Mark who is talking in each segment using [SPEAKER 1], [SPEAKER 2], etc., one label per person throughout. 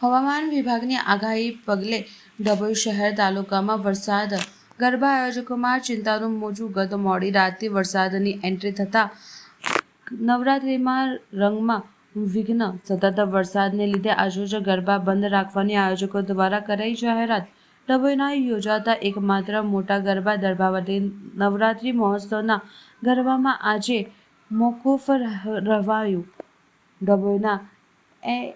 [SPEAKER 1] હવામાન વિભાગની આગાહી પગલે ડભોઈ શહેર તાલુકામાં વરસાદ. ગરબા આયોજકોમાં ચિંતાનું મોજું ગત મોડી રાતથી વરસાદની એન્ટ્રી થતાં નવરાત્રિમાં રંગમાં વિઘ્ન. સતત વરસાદને લીધે આજરોજ ગરબા બંધ રાખવાની આયોજકો દ્વારા કરાઈ જાહેરાત. ડભોઈના યોજાતા એકમાત્ર મોટા ગરબા દરબાવતી નવરાત્રિ મહોત્સવના ગરબામાં આજે મોકૂફ રહ- રહેવાયું ડભોઈના એ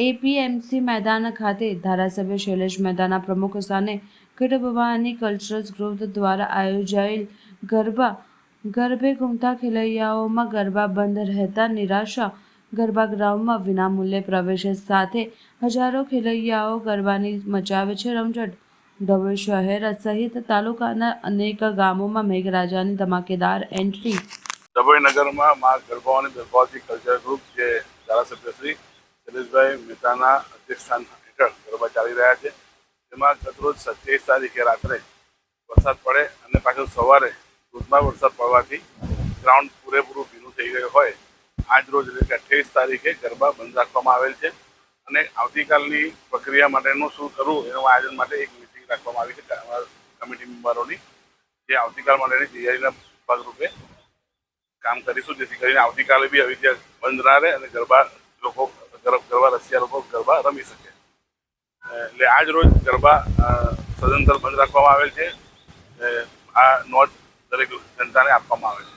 [SPEAKER 1] એપીએમસી મેદાન ખાતે ધારાસભ્ય શૈલેષ મહેતાના પ્રમુખ સ્થાને ગઢભવાની કલ્ચરલ ગ્રુપ દ્વારા આયોજાયેલ ગરબા, ગરબે ઘૂમતા ખેલૈયાઓમાં ગરબા બંધ રહેતા નિરાશા, ગરબા ગ્રાઉન્ડમાં વિનામૂલ્યે પ્રવેશ સાથે હજારો ખેલૈયાઓ ગરબાની મચાવે છે રમઝટ. ડભોઈ શહેર સહિત તાલુકાના અનેક ગામોમાં મેઘરાજાની ધમાકેદાર એન્ટ્રી
[SPEAKER 2] ડભોઈ નગરમાં મા ગરબાઓની ગરબાથી કલ્ચર ગ્રુપ જે ધારાસભ્ય શ્રી શૈલેષભાઈ મહેતાના અધ્યક્ષસ્થાન હેઠળ ગરબા ચાલી રહ્યા છે. તેમાં ગતરોજ સત્યાવીસ તારીખે રાત્રે વરસાદ પડે અને પાછો સવારે ધોધમાર વરસાદ પડવાથી ગ્રાઉન્ડ પૂરેપૂરું ભીનું થઈ ગયું હોય. આજ રોજ એટલે કે અઠ્યાવીસ તારીખે ગરબા બંધ રાખવામાં આવેલ છે અને આવતીકાલની પ્રક્રિયા માટેનું શું કરવું એનું આયોજન માટે એક મિટિંગ રાખવામાં આવી છે. કમિટી મેમ્બરોની જે આવતીકાલ માટેની તૈયારીના ભાગરૂપે કામ કરીશું. જેથી કરીને આવતીકાલે બી આવી બંધ ના રહે અને ગરબા ગરબા રસિયા લોકો ગરબા રમી શકે. એટલે આજ રોજ ગરબા સદંતર બંધ રાખવામાં આવેલ છે. આ નોટ દરેક જનતાને આપવામાં આવે છે.